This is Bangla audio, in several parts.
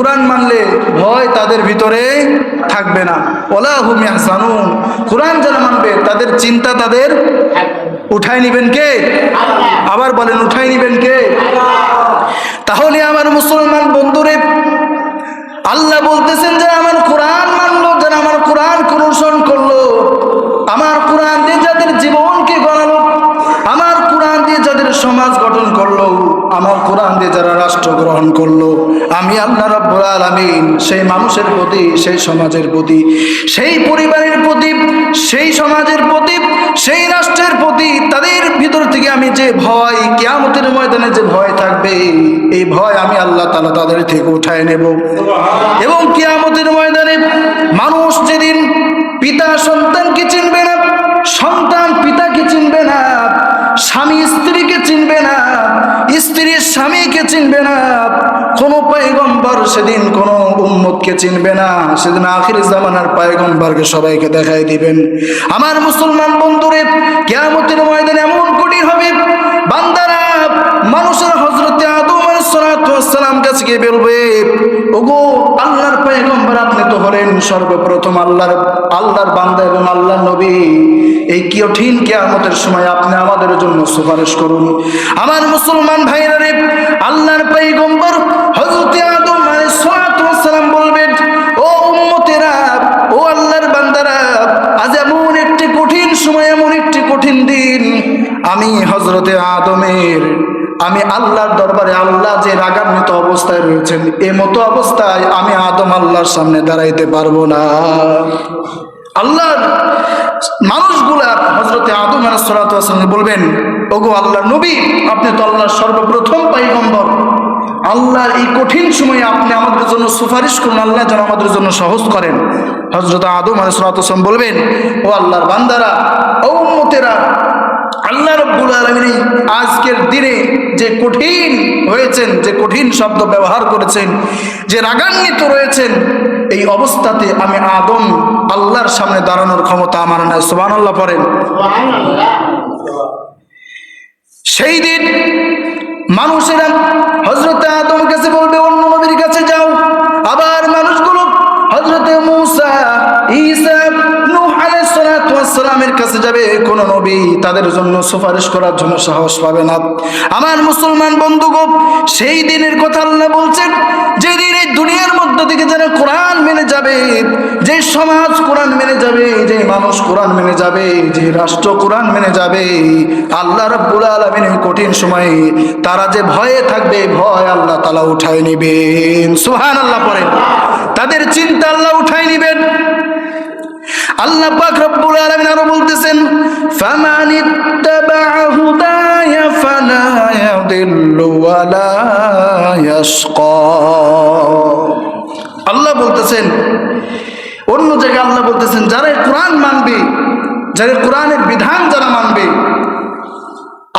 কোরআন মানলে ভয় তাদের ভিতরে থাকবে না। ওলা হুম জানুন কোরআন যারা মানবে তাদের চিন্তা তাদের উঠাই নিবেন কে? আবার বলেন উঠাই নিবেন কে? তাহলে আমার মুসলমান বন্ধুরে আল্লাহ বলতেছেন যে আমার কোরআন মানলো যারা আমার কোরআন অনুসরণ করল। আমার কোরআন দিয়ে যাদের জীবনকে গড়ালো দিয়ে যাদের সমাজ গঠন করল আমার কোরআন দিয়ে যারা রাষ্ট্র গ্রহণ করল আমি আল্লাহ রব্বুল আলামিন সেই মানুষের প্রতি সেই সমাজের প্রতি সেই পরিবারের প্রতি সেই সমাজের প্রতি সেই রাষ্ট্রের প্রতি তাদের ভিতর থেকে আমি যে ভয় কিয়ামতের ময়দানে যে ভয় থাকবে এই ভয় আমি আল্লাহ তালা তাদের থেকে উঠায় নেব। এবং কিয়ামতের ময়দানে মানুষ যেদিন পিতা সন্তানকে চিনবে না সন্তান পিতাকে চিনবে না স্বামী স্ত্রীকে চিনবে না স্ত্রী স্বামীকে চিনবে না, কোনো পায়গম্বর সেদিন কোনো উম্মতকে চিনবে না। সেদিন আখির জামানার পায়গম্বরকে সবাইকে দেখাই দিবেন। আমার মুসলমান বন্ধুরে, কেয়ামতের ময়দানে এমন কঠিন হবে। বান্দারা, মানুষের হজরতে আদম সালাম কাছে গিয়ে বলবে হলেন সর্বপ্রথম আল্লাহর আল্লাহর বান্দা এবং আল্লাহর নবী। এই কঠিন কিয়ামতের সময় আপনি আমাদের জন্য সুপারিশ করুন। আমার মুসলমান ভাইরা রে, আল্লাহর পয়গম্বর হযরত আদম আলাইহিস সালাম বলবেন, ও উম্মতেরা, ও আল্লাহর বান্দারা, আজ এমন একটি কঠিন সময়, এমন একটি কঠিন দিন। আমি হজরতে আদমের আমি আল্লাহর দরবারে আল্লাহ যে রাগান্বিত অবস্থায় রয়েছেন, এ মতো অবস্থায় আমি আদম আল্লাহর সামনে দাঁড়াইতে পারব না। আল্লাহর মানুষগুলা হজরতে আদম আলাহাম বলবেন, ওগো আল্লাহ নবী, আপনি তো আল্লাহর সর্বপ্রথম পাইগম্বর আল্লাহর এই কঠিন সময়ে আপনি আমাদের জন্য সুপারিশ করুন, আল্লাহ যেন আমাদের জন্য সহজ করেন। হজরত আদম আলাইসালাম বলবেন, ও আল্লাহর বান্দারা, ও উম্মতেরা আল্লাহ রব্বুল আলমিনী আজকের দিনে যে কঠিন হয়েছেন, যে কঠিন শব্দ ব্যবহার করেছেন, যে রাগান্বিত রয়েছেন, এই অবস্থাতে আমি আদম আল্লাহর সামনে দাঁড়ানোর ক্ষমতা আমার নাই। সোবান আল্লাহ পড়েন। সেই দিন মানুষেরা হজরতে আদম কাছে বলবে অন্য সালামের কাছে যাবে, কোন নবী তাদের জন্য সুপারিশ করার জন্য সাহস পাবে না। আমার মুসলমান বন্ধুগণ সেই দিনের কথা আল্লাহ বলছেন, যেদিন এই দুনিয়ার মধ্য থেকে যারা কোরআন মেনে যাবে, যে সমাজ কোরআন মেনে যাবে, যে মানুষ কোরআন মেনে যাবে, যে রাষ্ট্র কোরআন মেনে যাবে, আল্লাহ রাব্বুল আলামিন এই কঠিন সময়ে তারা যে ভয়ে থাকবে, ভয় আল্লাহ তালা উঠায় নিবেন। সুবহানাল্লাহ পরে তাদের চিন্তা আল্লাহ উঠায় নিবেন। আল্লাহ পাক রব্বুল আলামিন আরও বলতেছেন, ফামান ইত্তাবা হুদায়া ফালা ইয়াদিল্লু ওয়ালা ইয়াশকা। আল্লাহ বলতেছেন, অন্য জায়গায় আল্লাহ বলতেছেন, যারা কোরআন মানবে, যারা কোরআনের বিধান যারা মানবে,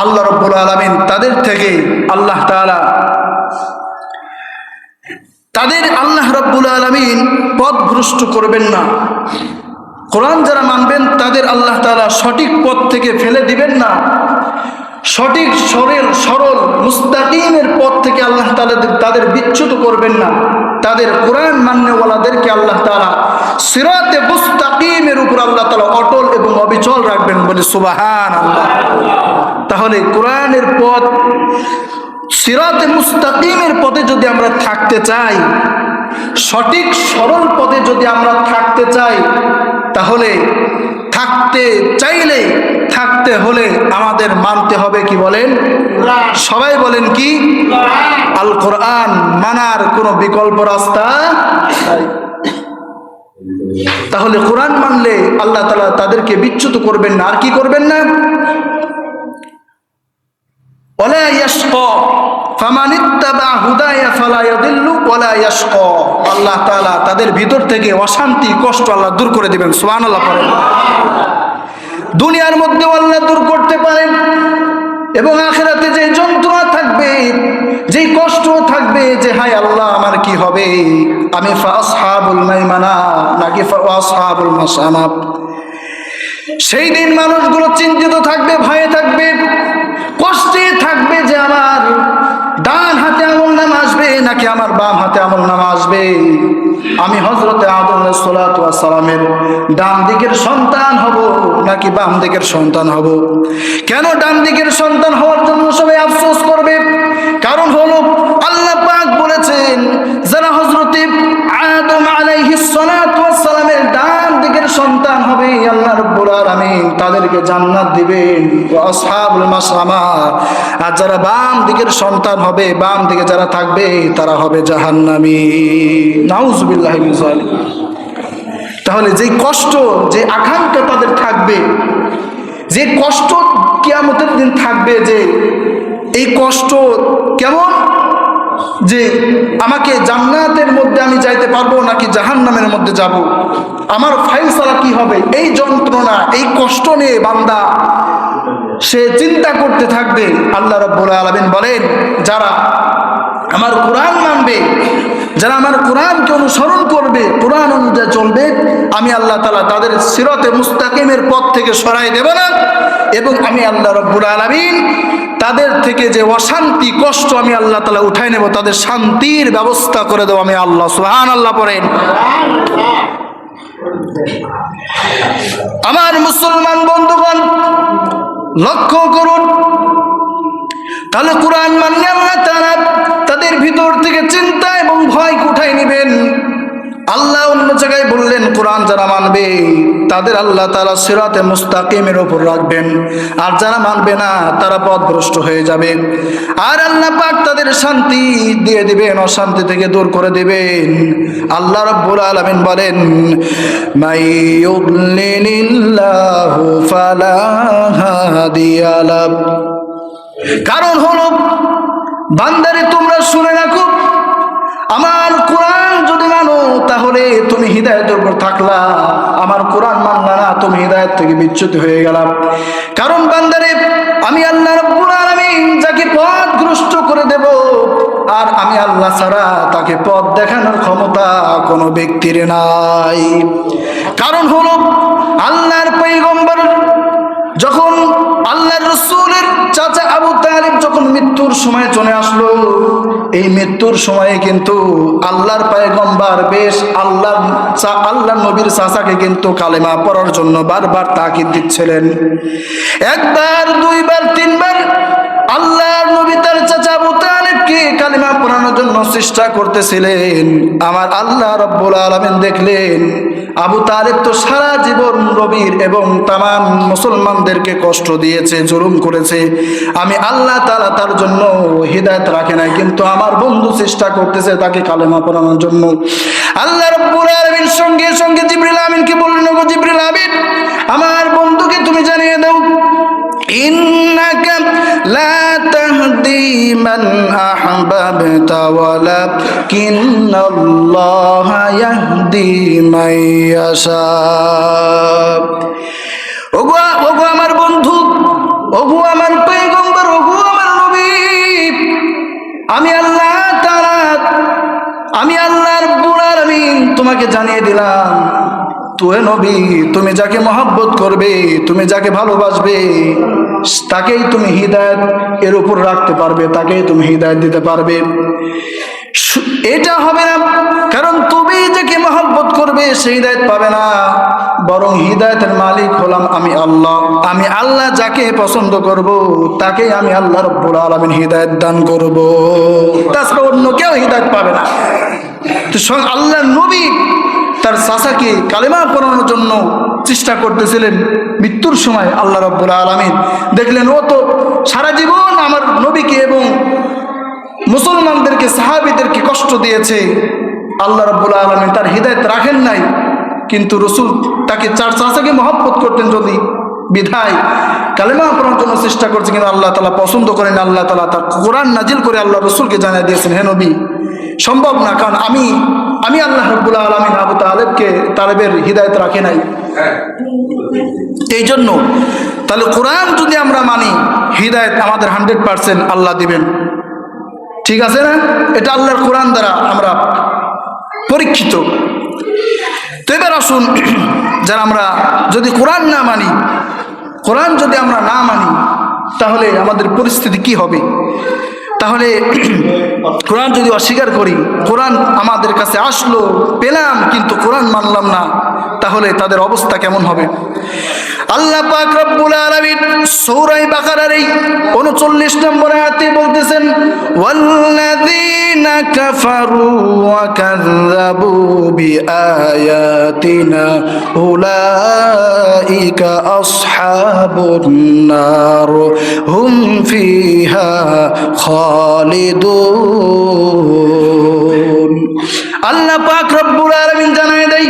আল্লাহ রব্বুল আলামিন তাদের থেকে আল্লাহ তাআলা তাদের আল্লাহ রব্বুল আলমিন পথ ভ্রষ্ট করবেন না। কোরআন যারা মানবেন, তাদের আল্লাহ তালা সঠিক পথ থেকে ফেলে দিবেন না। সঠিক, সরল সরল, মুস্তাকিমের পথ থেকে আল্লাহ তালা তাদের বিচ্যুত করবেন না। তাদের কোরআন মান্যওয়ালাদেরকে আল্লাহ তালা সিরাতে মুস্তাকিমের উপর আল্লাহ তালা অটল এবং অবিচল রাখবেন বলে সুবাহান আল্লাহ তাহলে কোরআনের পথ, সিরাতে মুস্তাকিমের পথে যদি আমরা থাকতে চাই, সঠিক, সরল পথে যদি আমরা থাকতে চাই তাহলে থাকতে চাইলে থাকতে হলে আমাদের মানতে হবে কি বলেন? সবাই বলেন কি? আল কোরআন মানার কোনো বিকল্প রাস্তা। তাহলে কোরআন মানলে আল্লাহ তালা তাদেরকে বিচ্যুত করবেন না আর কি করবেন না? আল্লাহ তাদের ভিতর থেকে অশান্তি, কষ্ট আল্লাহ দূর করে দিবেন, সুবহানাল্লাহ দুনিয়ার মধ্যে আল্লাহ দূর করতে পারেন এবং আখেরাতে যে যন্ত্রণা থাকবে, যে কষ্ট থাকবে, যে হাই আল্লাহ, আমার কি হবে? আমি নাকি সেই দিন মানুষগুলো চিন্তিত থাকবে, ভয়ে থাকবে। নাকি আমার বাম হাতে আমল নামা আসবে? আমি হজরতে সালামের ডান দিকের সন্তান হব নাকি বাম দিকের সন্তান হব? কেন ডান দিকের সন্তান হওয়ার জন্য সবাই আফসোস করবে? কারণ হলো আল্লাহ পাক বলেছেন, যারা হজরতে আদম আলাইহিস সালাতু সন্তান হবে, আল্লাহ রব্বুল আলামিন তাদেরকে জান্নাত দিবেন। ও আসহাবুল মাশআমা আর যারা বাম দিকের সন্তান হবে, বাম দিকে যারা থাকবে, তারা হবে জাহান্নামী। নাউজুবিল্লাহি মিন তাহলে যে কষ্ট, যে আকাঙ্ক্ষা তাদের থাকবে, যে কষ্ট কিয়ামতের দিন থাকবে যে এই কষ্ট কেমন? যে আমাকে জান্নাতের মধ্যে আমি যাইতে পারব নাকি জাহান নামের মধ্যে যাব? আমার ফাইল সারা কি হবে? এই যন্ত্রণা, এই কষ্ট নিয়ে বান্দা সে চিন্তা করতে থাকবে। আল্লাহ রব্বুল আলমিন বলেন, যারা আমার কোরআন মানবে, যারা আমার কোরআনকে অনুসরণ করবে, কোরআন অনুযায়ী চলবে, আমি আল্লাহ তালা তাদের সিরতে মুস্তাকিমের পথ থেকে সরাই দেব না। এবং আমি আল্লাহ রব্বুল আলমিন তাদের থেকে যে অশান্তি, কষ্ট আমি আল্লাহ তালা উঠাই নেব, তাদের শান্তির ব্যবস্থা করে দেবো আমি আল্লাহ সুহান আল্লাহ পড়েন। আমার মুসলমান বন্ধুগণ, লক্ষ্য করুন, তাহলে কোরআন মানলে আল্লাহ তারা তাদের ভিতর থেকে চিন্তা এবং ভয় উঠাই নেবেন আল্লাহ অন্য জায়গায় বললেন, কোরআন যারা মানবে, তাদের আল্লাহ তারা সিরাতে মুস্তাকিমের ওপর রাখবেন। আর যারা মানবে না, তারা পথভ্রষ্ট হয়ে যাবে। আর আল্লাহ পাক তাদের শান্তি দিয়ে দিবেন, অশান্তি থেকে দূর করে দিবেন। আল্লাহ রব্বুল আলামিন বলেন মাই ইউদ্লিলিল্লাহু ফালা হাদিয়ালা কারণ হলো, বান্দারে তোমরা শুনে রাখো, আমার তাহলে তুমি হৃদায়তের উপর থাকলা। আমার কোরআন মানলা না, তুমি হৃদায়ত থেকে বিচ্যুত হয়ে গেলাম। কারণ বান্দারে, আমি আল্লাহ যাকে পথ গ্রস্ত করে দেব, আর আমি আল্লাহ ছাড়া তাকে পথ দেখানোর ক্ষমতা কোনো ব্যক্তির নাই। কারণ হলো, আল্লাহর পৈগম্বর যখন মৃত্যুর সময় চলে আসলো। এই মৃত্যুর সময়ে কিন্তু আল্লাহর পায়গম্বার বেশ আল্লাহ আল্লাহ নবীর চাচাকে কিন্তু কালেমা পড়ার জন্য বারবার তাকিদ দিচ্ছিলেন। একবার, দুইবার, তিনবার আল্লাহর নবী তার চাচা আমাকে কালিমা পড়ানোর জন্য চেষ্টা করতেছিলেন। আমার আল্লাহ রব্বুল আলমেন দেখলেন, আবু তালেব তো সারা জীবন রবির এবং তামাম মুসলমানদেরকে কষ্ট দিয়েছে জরুম করেছে। আমি আল্লাহ তালা তার জন্য হৃদায়ত রাখে নাই, কিন্তু আমার বন্ধু চেষ্টা করতেছে তাকে কালেমা পড়ানোর জন্য। আল্লাহ রব্বুল আলমিন সঙ্গে সঙ্গে জিবরিল আমিনকে বললেন গো জিবরিল আমিন, আমার বন্ধুকে তুমি জানিয়ে দাও, ইন্নাকা লা تهدي من أحببت ولكن الله يهدي من يشاء ওগো ওগো আমার বন্ধু ওগো আমার পৈগম্বর ওগো আমার নবী আমি আল্লাহ তাআলা আমি আল্লাহর বুড়ার আমি তোমাকে জানিয়ে দিলাম তুই নবী, তুমি যাকে মহব্বত করবে, তুমি যাকে ভালোবাসবে, তাকেই তুমি হৃদায়ত এর উপর রাখতে পারবে, তাকেই তুমি হৃদায়ত দিতে পারবে। সু- এটা হবে না, কারণ তুমি যাকে মহব্বত করবে সেই হৃদায়ত পাবে না। বরং হৃদায়তের মালিক হলাম আমি আল্লাহ। আমি আল্লাহ যাকে পছন্দ করব, তাকেই আমি আল্লাহ রব্বুল আলমিন হৃদায়ত দান করব। তাছাড়া অন্য কেউ হৃদায়ত পাবে না। তো আল্লাহ নবী তার চাচাকে কালেমা পড়ানোর জন্য চেষ্টা করতেছিলেন। মৃত্যুর সময় আল্লাহ রব্বুল আলমিন দেখলেন, ও তো সারা জীবন আমার নবীকে এবং মুসলমানদেরকে, সাহাবিদেরকে কষ্ট দিয়েছে। আল্লাহ রব্বুল আলমিন তার হৃদায়ত রাখেন নাই। কিন্তু রসুল তাকে, চার চাচাকে মহব্বত করতেন যদি বিধায় কালেমা পড়ানোর জন্য চেষ্টা করছে, কিন্তু আল্লাহ তালা পছন্দ করেন আল্লাহ তালা তার কোরআন নাজিল করে আল্লাহ রসুলকে জানিয়ে দিয়েছেন, হে নবী, সম্ভব না, কারণ আমি আমি আল্লাহ রব্বুল্লাহ আলমিন আবু তালেবকে তালেবের হৃদায়ত রাখে নাই। এই জন্য তাহলে কোরআন যদি আমরা মানি, হৃদায়ত আমাদের হান্ড্রেড পার্সেন্ট আল্লাহ দিবেন। ঠিক আছে না? এটা আল্লাহর কোরআন দ্বারা আমরা পরীক্ষিত। তো এবার আসুন, যারা আমরা যদি কোরআন না মানি, কোরআন যদি আমরা না মানি, তাহলে আমাদের পরিস্থিতি কি হবে? তাহলে কোরআন যদি অস্বীকার করি, কোরআন আমাদের কাছে আসলো, পেলাম, কিন্তু কোরআন মানলাম না, তাহলে তাদের অবস্থা কেমন হবে? আল্লাহ পাক রব্বুল আলামিন সূরা বাকারার এই 39 নম্বর আয়াতে বলতেছেন, ওয়াল্লাযীনা কাফারু ওয়া কাযযাবু বিআয়াতিনা, উলাইকা আসহাবুন নার, হুম ফিহা খালিদুন। আল্লাহ পাক রব্বুল আলামিন জানায় দেয়,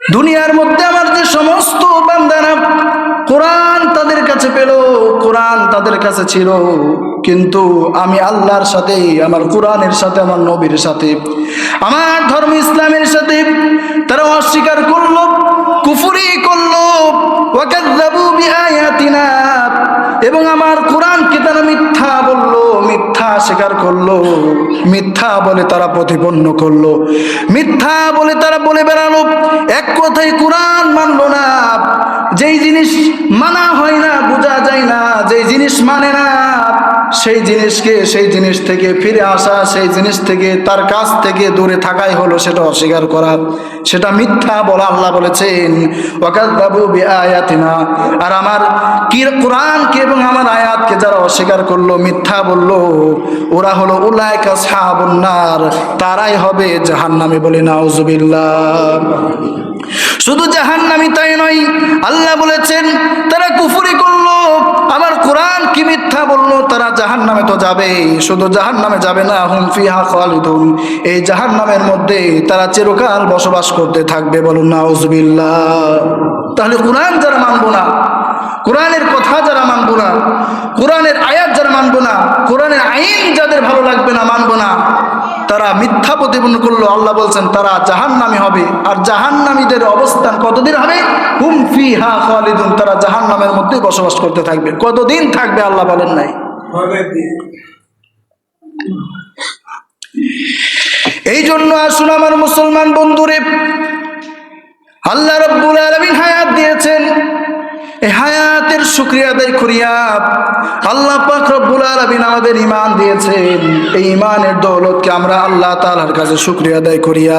দুনিয়ার মধ্যে আমার যে সমস্ত বান্দারা কোরআন তাদের কাছে পেল, কোরআন তাদের কাছে ছিল, কিন্তু আমি আল্লাহর সাথে, আমার কোরআনের সাথে, আমার নবীর সাথে, আমার ধর্ম ইসলামের সাথে তারা অস্বীকার করল, কুফুরি করল এবং আমার কোরআনকে তারা মিথ্যা বলল মিথ্যা স্বীকার করল। মিথ্যা বলে তারা প্রতিপন্ন করল। মিথ্যা বলে তারা বলে বেড়ালো। এক কথায় কোরআন মানলো না। যেই জিনিস মানা হয় না, বোঝা যায় না। যেই জিনিস মানে না, সেই জিনিসকে সেই জিনিস থেকে ফিরে আসা, সেই জিনিস থেকে তার কাছ থেকে দূরে থাকাই হলো সেটা অস্বীকার করা। সেটা মিথ্যা বলা আল্লাহ বলেছেন। ওয়াকাদ্দাবু বিআয়াতিনা। আর আমার কি কোরআনকে এবং আমার আয়াতকে যারা অস্বীকার করল, মিথ্যা বলল ওরা হলো উলাইকা সাহাবুন নার। তারাই হবে জাহান্নামে বলে নাউজুবিল্লাহ। শুধু জাহান্নামি তাই নয়, আল্লাহ বলেছেন, তারা কুফুরি করল আমার কোরআন কি মিথ্যা বলল, তারা জাহান্নামে তো যাবে। শুধু জাহান্নামে যাবে না এই জাহান্নামের মধ্যে তারা চিরকাল বসবাস করতে থাকবে বলুন নাউজুবিল্লাহ। তাহলে কোরআন যারা মানবো না, কোরআনের কথা যারা মানবো না, কোরআনের যারা মানবো না। কোরআনের আইন যাদের ভালো লাগবে না, মানবো না। তারা মিথ্যা প্রতিপন্ন করল, আল্লাহ বলছেন, তারা জাহান্নামি হবে। আর জাহান্নামীদের অবস্থান কতদিন হবে? হুম ফি হা খালিদুন। তারা জাহান্নামের মধ্যে বসবাস করতে থাকবে। কতদিন থাকবে আল্লাহ বলেন নাই। এই জন্য আসুন আমার মুসলমান বন্ধুরে, আল্লাহ রব্বুল আলমিন হায়াত দিয়েছেন। হায়াতের শুক্রিয়া আদায় করিয়া আল্লাহ পাক রব্বুল আলামিন আমাদের ঈমান দিয়েছেন। এই ঈমানের দৌলতকে আমরা আল্লাহ তাআলার কাছে শুক্রিয়া আদায় করিয়া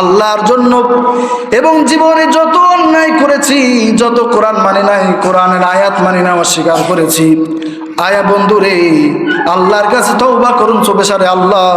আল্লাহর জন্য এবং জীবনে যত অন্যায় করেছি, যত কোরআন মানে নাই, কোরআনের আয়াত মানে না অস্বীকার করেছি। আয়া বন্ধু রে আল্লাহর কাছে তওবা করুন চোপেশারে আল্লাহ।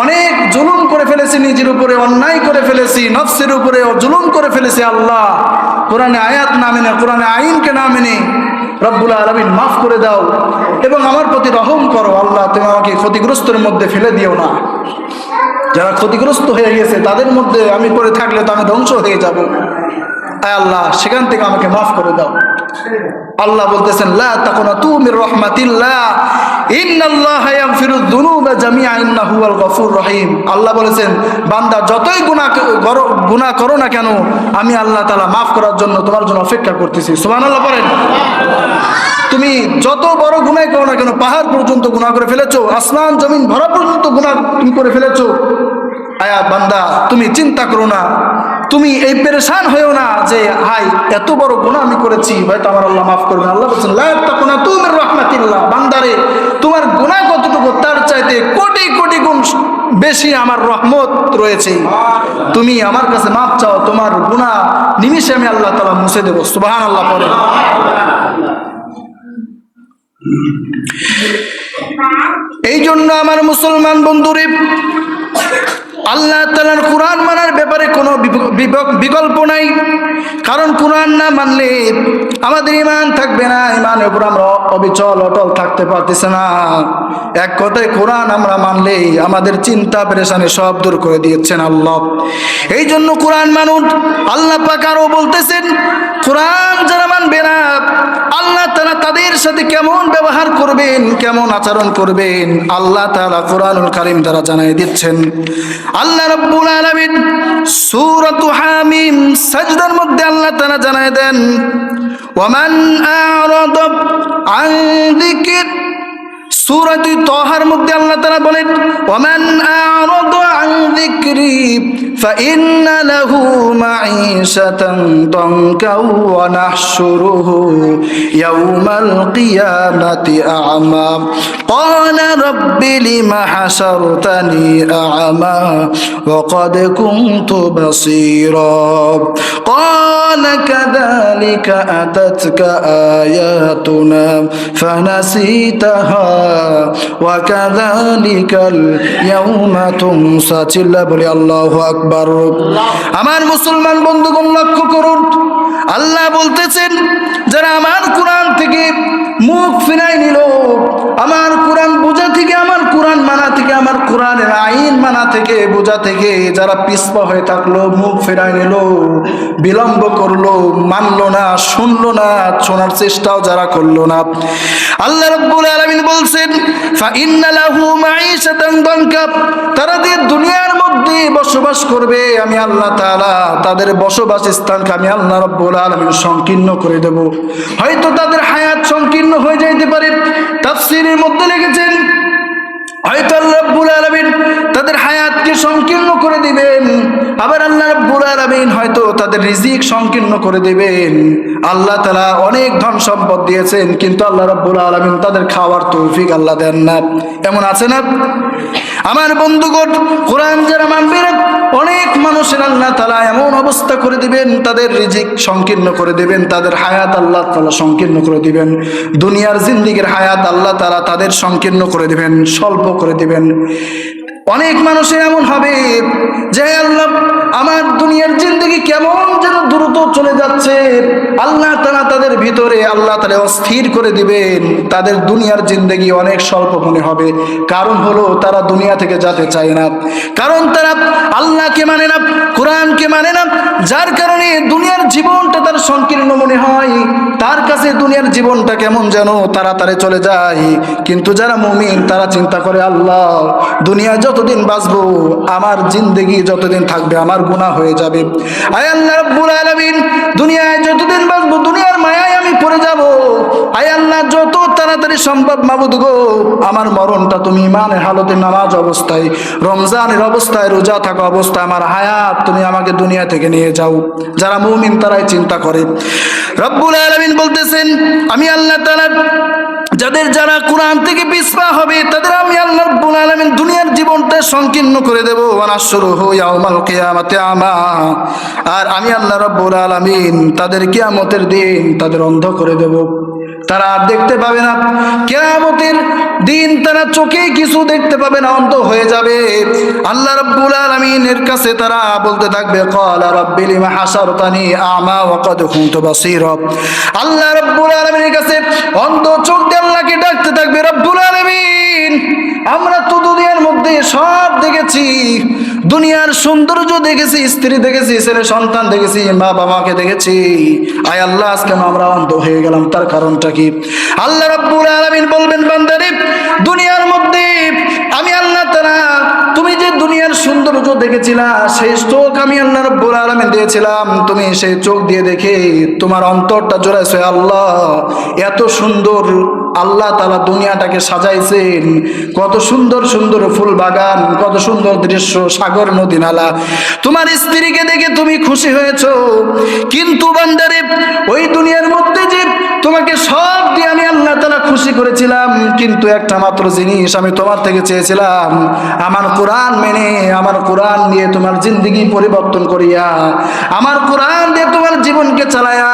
অনেক জুলুম করে ফেলেছি, নিজের উপরে অন্যায় করে ফেলেছি, নফসের উপরে জুলুম করে ফেলেছি আল্লাহ। কোরআনে আয়াত না মেনে, কোরআনে আইনকে না মেনে, রব্বুল আলমিন মাফ করে দাও এবং আমার প্রতি রহম করো আল্লাহ, তুমি আমাকে ক্ষতিগ্রস্তের মধ্যে ফেলে দিও না। যারা ক্ষতিগ্রস্ত হয়ে গেছে তাদের মধ্যে আমি করে থাকলে তো আমি ধ্বংস হয়ে যাব। আল্লাহ, সেখান থেকে আমাকে মাফ করে দাও। আল্লাহ বলতেছেন, লা তাকুনা তুমি রহমাতিল্লাহ, ইন্নাল্লাহ ইয়াগফিরু যুনুবা জামিআ, ইন্নাহু হুয়াল গফুর রহিম। আল্লাহ বলেছেন, বান্দা, যতই গুনাহ গুনাহ করো না কেন, আমি আল্লাহ তাআলা মাফ করার জন্য তোমার জন্য অপেক্ষা করতেছি। সুবহানাল্লাহ পড়েন। তুমি যত বড় গুনাহ করো না কেন, পাহাড় পর্যন্ত গুনাহ করে ফেলেছো, আসমান, জমিন, ভরা পর্যন্ত গুনাহ তুমি করে ফেলেছো। আয়া বান্দা, তুমি চিন্তা করো না তুমি এই পেরেশান হয়েও না যে, হাই, এত বড় গুনাহ আমি করেছি, হয়তো আমার আল্লাহ মাফ করবেন। আল্লাহ বলছেন, লা তাকুনা তুমি রহমাতিল্লাহ। বান্দারে, তোমার গুনাহ কতটুকু, তার চাইতে কোটি কোটি গুণ বেশি আমার রহমত রয়েছে। তুমি আমার কাছে মাফ চাও, তোমার গুনাহ নিমিষে আমি আল্লাহ তাআলা মুছে দেবো। দেব সুবহানাল্লাহ পরে এই জন্য আমার মুসলমান বন্ধুরে আল্লাহ তালার কোরআন মানার ব্যাপারে কোনো বিকল্প নাই। কারণ কোরআন না মানলে আমাদের ইমান থাকবে না। ইমানের উপর আমরা অবিচল, অটল থাকতে পারতেছে না। এক কথায় কোরআন আমরা মানলে আমাদের চিন্তা পেরেশানি সব দূর করে দিয়েছেন আল্লাহ। এই জন্য কোরআন মানুষ আল্লাহ পাক আরও বলতেছেন, কোরআন যারা মানবে না, আল্লাহ তারা তাদের সাথে কেমন ব্যবহার করবেন, কেমন আচরণ করবেন, আল্লাহ তাআলা কোরআনুল কারীম দ্বারা জানাই দিচ্ছেন। আল্লাহ রাব্বুল আলামিন সূরাতু হামিম সাজদার মধ্যে আল্লাহ তাআলা জানায় দেন ওয়ামান আ'রাদা আন যিকির সূরাটি তহার মধ্যে আল্লাহ তাআলা বলেন ওয়ামান আ'রাদা আন যিকরি ফাইন্না লাহু মাঈশাতান দানকা ওয়া নাহশুরুহু ইয়াওমাল কিয়ামাতি আ'মা قال رب لم حشرتني أعمى وقد كنت بصيرا قال كذلك أتتك آياتنا فنسيتها ওয়াকাযালিকাল ইয়াউমা তুমসা, চিল্লা বলি, আল্লাহু আকবার। আমার মুসলমান বন্ধুগণ লক্ষ্য করুন, আল্লাহ বলতেছেন, যারা আমার কোরআন থেকে মুখ ফিরাই নিল। আমার কোরআন বোঝা থেকে, আমার কোরআন মানা থেকে, আমার কোরআনের আইন মানা থেকে, বোঝা থেকে যারা পিছপা হয়ে থাকল, মুখ ফেরাই নিল, বিলম্ব করল, মানলো না, শুনলো না, শোনার চেষ্টাও যারা করল না। আল্লাহ রব্বুল আলামিন বলছেন তারা যে দুনিয়ার মধ্যে বসবাস করবে, আমি আল্লাহ তাআলা তাদের বসবাস স্থানকে আমি আল্লাহ রব্বুল আলামিন সংকীর্ণ করে দেব। হয়তো তাদের হায়াত সংকীর্ণ হয়ে যাইতে পারে। তাফসীরের মধ্যে লিখেছেন, হয়তো আল্লাহ তাদের হায়াতকে সংকীর্ণ করে দিবেন। আবার আল্লাহ হয়তো তাদের রিজিক সংকীর্ণ করে দিবেন। আল্লাহ অনেক ধন সম্পদ দিয়েছেন, কিন্তু আল্লাহ রাব্বুল আলামিন তাদের তৌফিক আল্লাহ দেন না। এমন আছে না? আমার বন্ধুগণ, কোরআন যারা মানবে অনেক মানুষের আল্লাহ তাআলা এমন অবস্থা করে দিবেন, তাদের রিজিক সংকীর্ণ করে দিবেন, তাদের হায়াত আল্লাহ তাআলা সংকীর্ণ করে দিবেন, দুনিয়ার জিন্দিগির হায়াত আল্লাহ তাআলা তাদের সংকীর্ণ করে দিবেন, স্বল্প করে দিবেন। অনেক মানুষের এমন হবে যে আল্লাহ, আমার দুনিয়ার জিন্দগি কেমন যেন দ্রুত চলে যাচ্ছে, আল্লাহ তারা তাদের ভিতরে, আল্লাহ তারা অস্থির করে দিবেন, তাদের দুনিয়ার জিন্দগি অনেক স্বল্প মনে হবে। কারণ হলো, তারা দুনিয়া থেকে যেতে চায় না। কারণ তারা আল্লাহকে মানে না, কোরআনকে মানে না, যার কারণে দুনিয়ার জীবনটা তার সংকীর্ণ মনে হয়। তার কাছে দুনিয়ার জীবনটা কেমন যেন তাড়াতাড়ি চলে যায়। কিন্তু যারা মুমিন, তারা চিন্তা করে, আল্লাহ দুনিয়া যতদিন বাঁচবো, আমার জিন্দেগি যতদিন থাকবে, আমার গুনাহ হয়ে যাবে। আয় আল্লাহ রাব্বুল আলামিন, দুনিয়ায় যতদিন বাঁচবো, দুনিয়ার মায়ায় আমি পড়ে যাব। আয় আল্লাহ, যত তাড়াতাড়ি সম্ভব, মাবুদ গো, আমার মরণটা তুমি ইমানের হালতে নামাজ অবস্থায়, রমজানের অবস্থায়, রোজা থাকা অবস্থায় আমার হায়াত তুমি আমাকে দুনিয়া থেকে নিয়ে যাও। যারা মুমিন তারাই চিন্তা করে। রব্বুল আলামিন বলতেছেন, আমি আল্লাহ তাআলা যাদের যারা কোরআন থেকে পিছপা হবে, তাদের আমি আল্লাহ রাব্বুল আলামিন দুনিয়ার জীবনটা সংকীর্ণ করে দেব। ওয়ানাসরু ইয়াউমাল কিয়ামাতে আমা। আর আমি আল্লাহ রাব্বুল আলামিন তাদের কিয়ামতের দিন তাদের অন্ধ করে দেব। তারা আর দেখতে পাবে না। কেয়ামতের দিন তারা চোখে কিছু দেখতে পাবে না অন্ত হয়ে যাবে। আল্লাহ রাব্বুল আলামিনের কাছে তারা বলতে থাকবে, ক্বালা রাব্বি লিমা হাসারতানি আমা ওয়া ক্বাদ কুনতু বাসীরা। আল্লাহ রাব্বুল আলামিনের কাছে অন্ত চোখ দিয়ে আল্লাহকে ডাকতে থাকবে, রব্বুল আলামিন আমরা তো দুনিয়ার মধ্যে সব দেখেছি। দুনিয়ার সৌন্দর্য দেখেছি, স্ত্রী দেখেছি, ছেলে সন্তান দেখেছি, মা বাবাকে দেখেছি। আয় আল্লাহ, আজকে আমরা অন্ধ হয়ে গেলাম, তার কারণটা কি? আল্লাহ রাব্বুল আলামিন বলবেন বান্দারিব দুনিয়ার মধ্যে তুমি যে দুনিয়ার সৌন্দর্য দেখেছিলা, সেই চোখ আমি আল্লাহ রাব্বুল আলামিন দিয়েছিলাম। তুমি সেই চোখ দিয়ে দেখে তোমার অন্তরটা জোড়াইছে আল্লাহ, এত সুন্দর আল্লাহ তালা দুনিয়াটাকে সাজাইছেন। কত সুন্দর সুন্দর ফুল বাগান, কত সুন্দর দৃশ্য, সাগর নদী নালা। তোমার স্ত্রীকে দেখে তুমি খুশি হয়েছ। কিন্তু বান্দারে, ওই দুনিয়ার মধ্যে যে তোমাকে সব দিয়ে আমি আল্লাহ তালা খুশি করেছিলাম, কিন্তু একটা মাত্র জিনিস আমি তোমার থেকে চেয়েছিলাম। আমার কোরআন মেনে, আমার কোরআন দিয়ে তোমার জিন্দগি পরিবর্তন করিয়া, আমার কোরআন দিয়ে জীবনকে চালায়া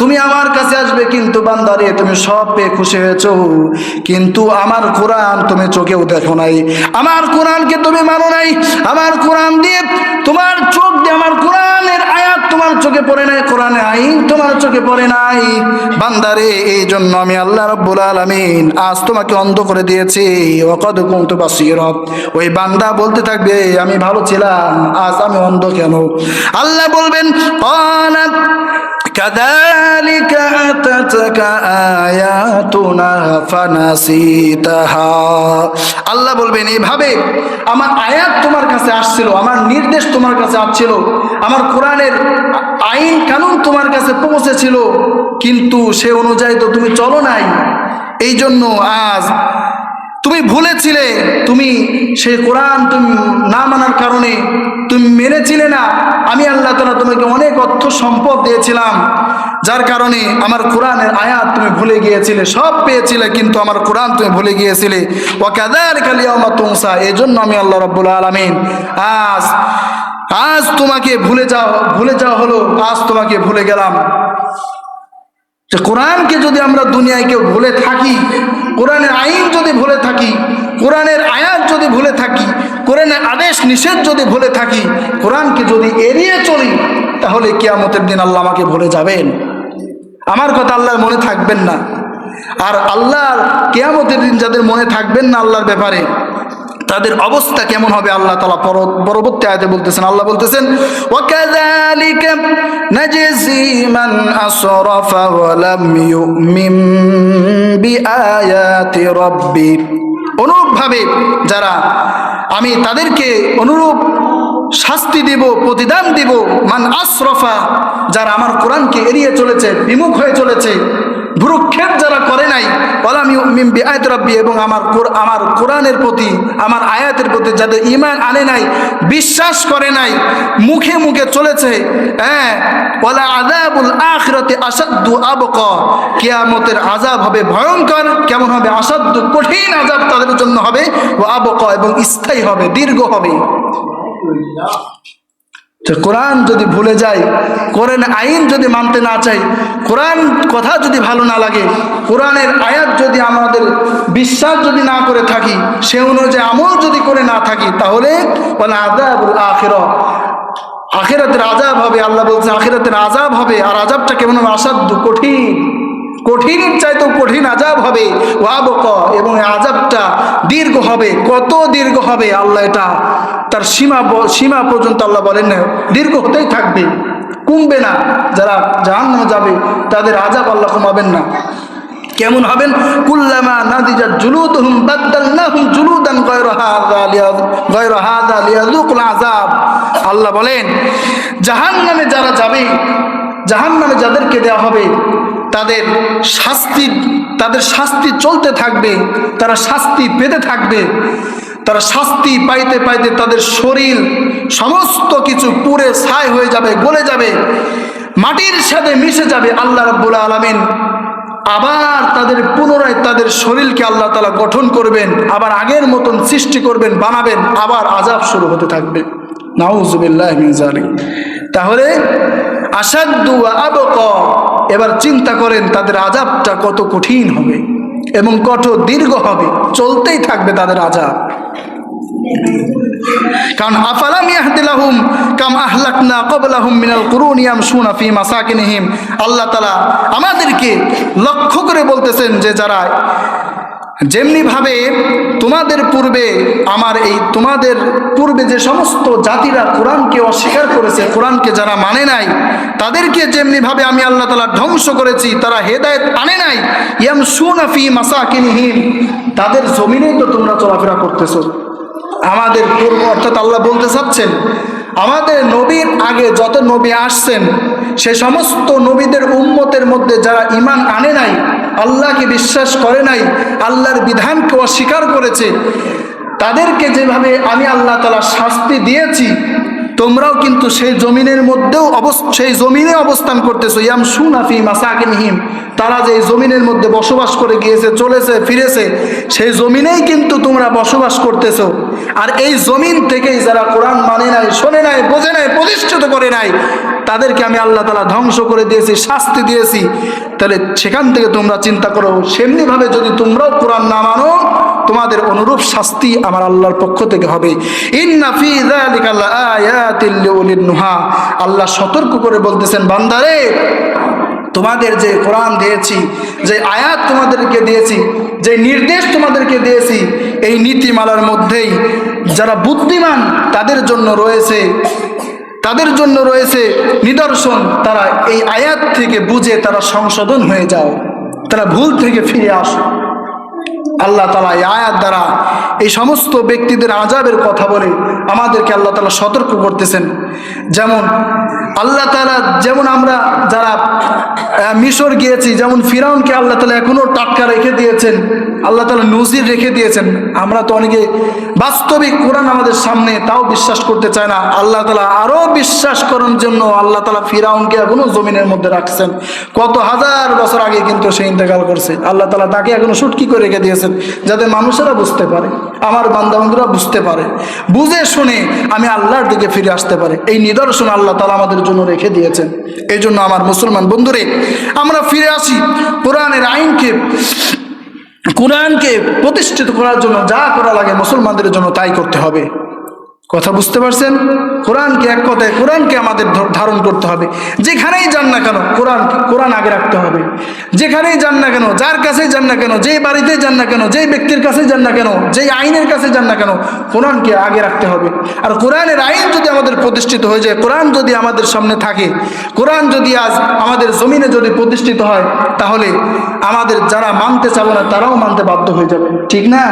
তুমি আমার কাছে আসবে কিন্তু বান্দারে, তুমি সব পেয়ে খুশি হয়েছ। কিন্তু আমার কোরআন তুমি চোখেও দেখো নাই। আমার কোরআনকে তুমি মানো নাই। আমার কোরআন দিয়ে তোমার চোখ দিয়ে, আমার কোরআনের আয়াত তোমার চোখে পড়ে নাই কোরআনে আইন তোমার চোখে পড়ে নাই। বান্দারে, এই জন্য আমি আল্লাহ রব্বুল আলমিন আজ তোমাকে অন্ধ করে দিয়েছি। অকদ কুন্ত বাসিরব ওই বান্দা বলতে থাকবে, আমি ভালো ছিলাম, আজ আমি অন্ধ কেন? আল্লাহ বলবেন অনা كذلك أتتك آياتنا فنسيتها আল্লাহ বলবেন এইভাবে আমার আয়াত তোমার কাছে আসছিল আমার নির্দেশ তোমার কাছে আসছিল আমার কোরআনের আইন কানুন তোমার কাছে পৌঁছেছিল কিন্তু সে অনুযায়ী তো তুমি চলো নাই এই জন্য আজ তুমি ভুলেছিলে, তুমি সেই কোরআন তুমি না মানার কারণে তুমি মেনেছিলে না। আমি আল্লাহ তালা তোমাকে অনেক অর্থ সম্পদ দিয়েছিলাম, যার কারণে আমার কোরআনের আয়াত তুমি ভুলে গিয়েছিলে, সব পেয়েছিলে, কিন্তু আমার কোরআন তুমি ভুলে গিয়েছিলে। ও কাদার কালিয়ামা তুমসা এই জন্য আমি আল্লাহ রব্বুল আলমিন, আজ আজ তোমাকে ভুলে যাও ভুলে যাওয়া হলো, আজ তোমাকে ভুলে গেলাম। যে কোরআনকে যদি আমরা দুনিয়ায় কেউ ভুলে থাকি, কোরআনের আইন যদি ভুলে থাকি, কোরআনের আয়াত যদি ভুলে থাকি, কোরআনের আদেশ নিষেধ যদি ভুলে থাকি, কোরআনকে যদি এড়িয়ে চলি, তাহলে কিয়ামতের দিন আল্লাহ আমাকে ভুলে যাবেন। আমার কথা আল্লাহর মনে থাকবেন না। আর আল্লাহর কেয়ামতের দিন যাদের মনে থাকবেন না আল্লাহর ব্যাপারে তাদের অবস্থা কেমন হবে আল্লাহ তালা পরবর্তী আয়তে বলতেছেন আল্লাহ বলতেছেন وَكَذَلِكَ نَجْزِي مَنْ أَسْرَفَ وَلَمْ يُؤْمِنْ بِآيَاتِ رَبِّهِ অনুরূপভাবে যারা আমি তাদেরকে অনুরূপ শাস্তি দিব প্রতিদান দিব মান আশরফা যারা আমার কোরআনকে এড়িয়ে চলেছে বিমুখ হয়ে চলেছে ভ্রুক্ষেপ যারা করে নাই আয়াত রব্বি, এবং আমার আমার কোরআনের প্রতি, আমার আয়াতের প্রতি যাদের ইমান আনে নাই, বিশ্বাস করে নাই, মুখে মুখে চলেছে হ্যাঁ ওলা আজাবুল আখরাতে আসাদ্দু আবক, কিয়ামতের আজাব হবে ভয়ঙ্কর, কেমন হবে? আসাদ্দু কঠিন আজাব তাদের জন্য হবে, ও আবক এবং স্থায়ী হবে, দীর্ঘ হবে। তো কোরআন যদি ভুলে যায় কোরআন আইন যদি মানতে না চাই, কোরআন কথা যদি ভালো না লাগে, কোরআনের আয়াত যদি আমাদের বিশ্বাস যদি না করে থাকি, সে অনুযায়ী আমল যদি করে না থাকি, তাহলে বলে আজাবুল আখের আখেরাতের আজাব হবে, আল্লাহ বলছে আখেরাতের আজাব হবে, আর আজাবটা কেমন হবে? অসাধ্য কঠিন। কঠিনের চাইতেও কঠিন আজাব হবে। ওয়াবক, এবং আজাবটা দীর্ঘ হবে। কত দীর্ঘ হবে? আল্লাহ এটা তার সীমা সীমা পর্যন্ত আল্লাহ বলেন না। দীর্ঘ হতেই থাকবে। কমবে না। যারা জাহান্ন যাবে, তাদের আজাব আল্লাহ কমাবেন না। কেমন হবেন? কুল্লামা নাদিজা জুলুদহুম বাদদালনাহুম জুলুদান গায়রা হাযা লিয়ায গায়রা হাযা লিয়াযুকুল আযাব। আল্লাহ বলেন, জাহান্নামে যারা যাবে, জাহান্নামে যাদেরকে দেওয়া হবে তাদের শাস্তি তাদের শাস্তি চলতে থাকবে, তারা শাস্তি পেতে থাকবে। তারা শাস্তি পাইতে পাইতে তাদের শরীর সমস্ত কিছু পুড়ে ছাই হয়ে যাবে, গলে যাবে। মাটির সাথে মিশে যাবে আল্লাহ রাব্বুল আলামিন। আবার তাদের পুনরায় তাদের শরীরকে আল্লাহ তালা গঠন করবেন, আবার আগের মতন সৃষ্টি করবেন, বানাবেন, আবার আজাব শুরু হতে থাকবে। নাউজুবিল্লাহ মিন জালিক। তাহলে আসাদু আবক, এবার চিন্তা করেন তাদের আজাবটা কত কঠিন হবে এবং কত দীর্ঘ হবে, চলতেই থাকবে তাদের আজাব কারণ আফালাম ইয়াহদিলাহুম কাম আহলাকনা ক্বাবলাহুম মিনাল কুরুনি ইয়ামশুনা ফি মাসাকিনিহিম আল্লাহ তাআলা আমাদেরকে লক্ষ্য করে বলতেছেন যে যারা যেমনি ভাবে তোমাদের পূর্বে আমার এই তোমাদের পূর্বে যে সমস্ত জাতিরা কোরআনকে অস্বীকার করেছে, কোরআনকে যারা মানে নাই, তাদেরকে যেমনি ভাবে আমি আল্লাহ তালা ধ্বংস করেছি, তারা হেদায়েত আনে নাই ইয়াম সুনাফি মাসাকিনিহিম তাদের জমিনেই তো তোমরা চলাফেরা করতেছ। আমাদের পূর্ব অর্থাৎ আল্লাহ বলতে চাচ্ছেন আমাদের নবীর আগে যত নবী আসছেন, সে সমস্ত নবীদের উম্মতের মধ্যে যারা ইমান আনে নাই, আল্লাহকে বিশ্বাস করে নাই, আল্লাহর বিধানকে অস্বীকার করেছে, তাদেরকে যেভাবে আমি আল্লাহ তালা শাস্তি দিয়েছি তোমরাও কিন্তু সেই জমিনের মধ্যেও সেই জমিনে অবস্থান করতেছো। ইয়াম সুনাফি মাসাকিনহিম। তারা যে জমিনের মধ্যে বসবাস করে গিয়েছে, চলেছে, ফিরেছে, সেই জমিনেই কিন্তু তোমরা বসবাস করতেছো। আর এই জমিন থেকেই যারা কোরআন মানে নাই, শোনে নাই, বোঝে নাই, প্রতিষ্ঠিত করে নাই, তাদেরকে আমি আল্লাহ তালা ধ্বংস করে দিয়েছি, শাস্তি দিয়েছি। তাহলে সেখান থেকে তোমরা চিন্তা করো, সেমনিভাবে যদি তোমরাও কোরআন না মানো তোমাদের অনুরূপ শাস্তি আমার আল্লাহর পক্ষ থেকে হবে। আল্লাহ সতর্ক করে বলতেছেন, বান্দারে, তোমাদের যে কোরআন দিয়েছি, যে আয়াত তোমাদেরকে দিয়েছি, যে নির্দেশ তোমাদেরকে দিয়েছি, এই নীতিমালার মধ্যেই যারা বুদ্ধিমান, তাদের জন্য রয়েছে, তাদের জন্য রয়েছে নিদর্শন। তারা এই আয়াত থেকে বুঝে তারা সংশোধন হয়ে যাও। তারা ভুল থেকে ফিরে আসো। আল্লাহ তালা এই আয়াত দ্বারা এই সমস্ত ব্যক্তিদের আজাবের কথা বলে আমাদেরকে আল্লাহ তালা সতর্ক করতেছেন। যেমন আল্লাহ তালা যেমন আমরা যারা মিশর গিয়েছি, যেমন ফিরাউনকে আল্লাহ তালা এখনও টাটকা রেখে দিয়েছেন, আল্লাহ তালা নজির রেখে দিয়েছেন, আমরা তো অনেকে বাস্তবিক কোরআন আমাদের সামনে তাও বিশ্বাস করতে চায় না। আল্লাহ তালা আরও বিশ্বাস করার জন্য আল্লাহ তালা ফিরাউনকে এখনও জমিনের মধ্যে রাখছেন। কত হাজার বছর আগে কিন্তু সে ইন্তেকাল করছে। আল্লাহ তালা তাকে এখনও সুটকি করে রেখে দিয়েছেন, যাতে মানুষেরা বুঝতে পারে, আমার বান্দাবন্ধুরা বুঝতে পারে। বুঝে শুনে আমি আল্লাহর দিকে ফিরে আসতে পারে। এই নিদর্শন আল্লাহ তালা আমাদের জন্য রেখে দিয়েছেন। এই জন্য আমার মুসলমান বন্ধুরে, আমরা ফিরে আসি কোরআনের আইনকে, কোরআনকে প্রতিষ্ঠিত করার জন্য, যা করা লাগে মুসলমানদের জন্য তাই করতে হবে। কথা বুঝতে পারছেন? কোরআনকে এক কথায়, কোরআনকে আমাদের ধারণ করতে হবে। যেখানেই যান না কেন, কোরআন কোরআন আগে রাখতে হবে। যেখানেই যান না কেন, যার কাছেই যান না কেন, যেই বাড়িতেই যান না কেন, যেই ব্যক্তির কাছেই যান না কেন, যেই আইনের কাছে যান না কেন, কোরআনকে আগে রাখতে হবে। আর কোরআনের আইন যদি আমাদের প্রতিষ্ঠিত হয়ে যায়, কোরআন যদি আমাদের সামনে থাকে, কোরআন যদি আজ আমাদের জমিনে যদি প্রতিষ্ঠিত হয়, তাহলে আমাদের যারা মানতে চাবো না, তারাও মানতে বাধ্য হয়ে যাবে। ঠিক না?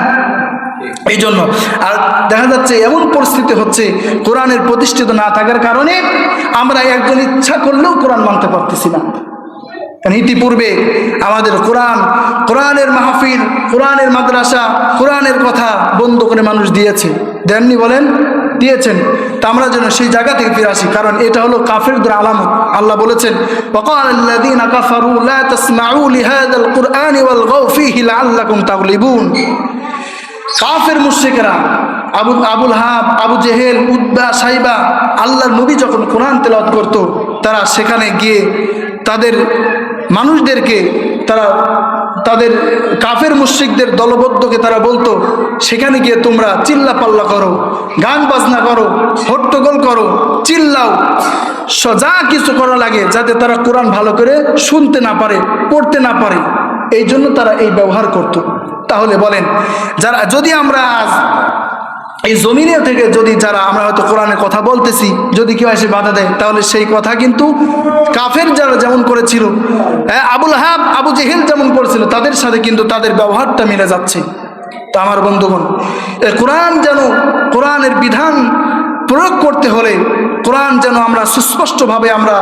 এই জন্য আর দেখা যাচ্ছে এমন পরিস্থিতি হচ্ছে কোরআনের প্রতিষ্ঠিত না থাকার কারণে আমরা একজন ইচ্ছা করলেও কোরআন মানতে পারতেছি না। ইতিপূর্বে আমাদের কোরআন, কোরআনের মাহফিল, কোরআনের মাদ্রাসা, কোরআনের কথা বন্ধ করে মানুষ দিয়েছে। দেননি বলেন? দিয়েছেন। তা আমরা যেন সেই জায়গা থেকে ফিরে আসি। কারণ এটা হলো কাফেরদের আলামত। আল্লাহ বলেছেন কাফের মুশ্রিকেরা, আবু, আবুল হাব, আবু জেহেল উদ্বা সাইবা, আল্লাহর নবী যখন কোরআন তেলাওয়াত করত, তারা সেখানে গিয়ে তাদের মানুষদেরকে, তারা তাদের কাফের মুশ্রিকদের দলবদ্ধকে তারা বলতো, সেখানে গিয়ে তোমরা চিল্লা পাল্লা করো, গান বাজনা করো, হট্টগোল করো, চিল্লাও। যা কিছু করা লাগে যাতে তারা কোরআন ভালো করে শুনতে না পারে, পড়তে না পারে। এই জন্য তারা এই ব্যবহার করত। তাহলে বলেন যারা যদি আমরা আজ এই জমিনে থেকে যদি যারা আমরা হয়তো কোরআনে কথা বলতেছি যদি কেউ এসে বাধা দেয় তাহলে সেই কথা কিন্তু কাফের যারা যেমন করেছিল হ্যাঁ, আবুল হাব আবু জেহেল যেমন করেছিল তাদের সাথে কিন্তু তাদের ব্যবহারটা মিলে যাচ্ছে। তা আমার বন্ধুগণ কোরআন যেন কোরআনের বিধান প্রয়োগ করতে হলে কোরআন যেন আমরা সুস্পষ্টভাবে আমরা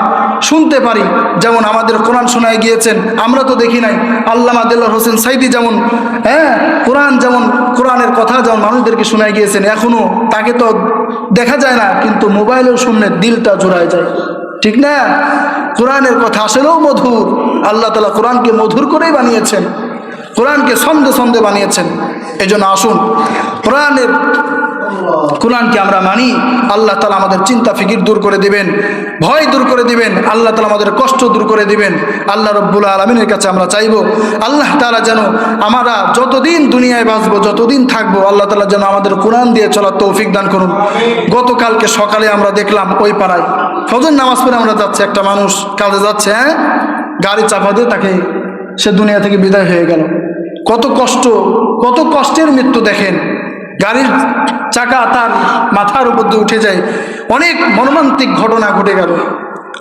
শুনতে পারি। যেমন আমাদের কোরআন শোনায় গিয়েছেন, আমরা তো দেখি নাই। আল্লামা দিল্লার হোসেন সাইদি যেমন হ্যাঁ কোরআন যেমন, কোরআনের কথা যেমন মানুষদেরকে শোনায় গিয়েছেন এখনও তাকে তো দেখা যায় না, কিন্তু মোবাইলেও শুনলে দিলটা জোড়ায় যায়। ঠিক না? কোরআনের কথা আসলেও মধুর। আল্লাহ তালা কোরআনকে মধুর করেই বানিয়েছেন। কোরআনকে ছন্দে ছন্দে বানিয়েছেন। এই জন্য আসুন, কোরআনের, কোরআনকে আমরা মানি। আল্লাহ তালা আমাদের চিন্তা, ফিকির দূর করে দিবেন, ভয় দূর করে দিবেন, আল্লাহ তালা আমাদের কষ্ট দূর করে দিবেন। আল্লাহ রব্বুল আলমিনের কাছে আমরা চাইব, আল্লাহ তালা যেন আমরা যতদিন দুনিয়ায় বাঁচবো, যতদিন থাকব, আল্লাহ তালা যেন আমাদের কোরআন দিয়ে চলার তৌফিক দান করুন। গতকালকে সকালে আমরা দেখলাম ওই পাড়ায় ফজর নামাজ পড়ে আমরা যাচ্ছি, একটা মানুষ কাজে যাচ্ছে হ্যাঁ? গাড়ি চাপা দিয়ে তাকে সে দুনিয়া থেকে বিদায় হয়ে গেল। কত কষ্ট, কত কষ্টের মৃত্যু দেখেন। গাড়ির চাকা তার মাথার উপর দিয়ে উঠে যায়। অনেক মর্মান্তিক ঘটনা ঘটে গেল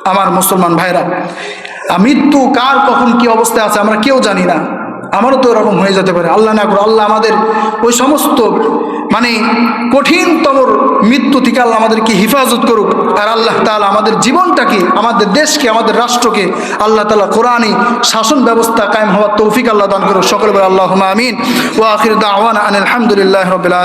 আমার মুসলমান ভাইরা। মৃত্যু কার, কখন কি অবস্থায় আছে আমরা কেউ জানি না। আমারও তো এরকম হয়ে যেতে পারে। আল্লাহ না করো, আল্লাহ আমাদের ওই সমস্ত মানে কঠিনতম মৃত্যু থেকে আল্লাহ আমাদেরকে হেফাজত করুক। আর আল্লাহ তালা আমাদের জীবনটাকে, আমাদের দেশকে, আমাদের রাষ্ট্রকে আল্লাহ তালা কোরআনই শাসন ব্যবস্থা কায়েম হওয়ার তৌফিক আল্লাহ দান করুক। সকল বলে আল্লাহ আমিন। ও আখির দাওয়ান আলহামদুলিল্লাহ রবিল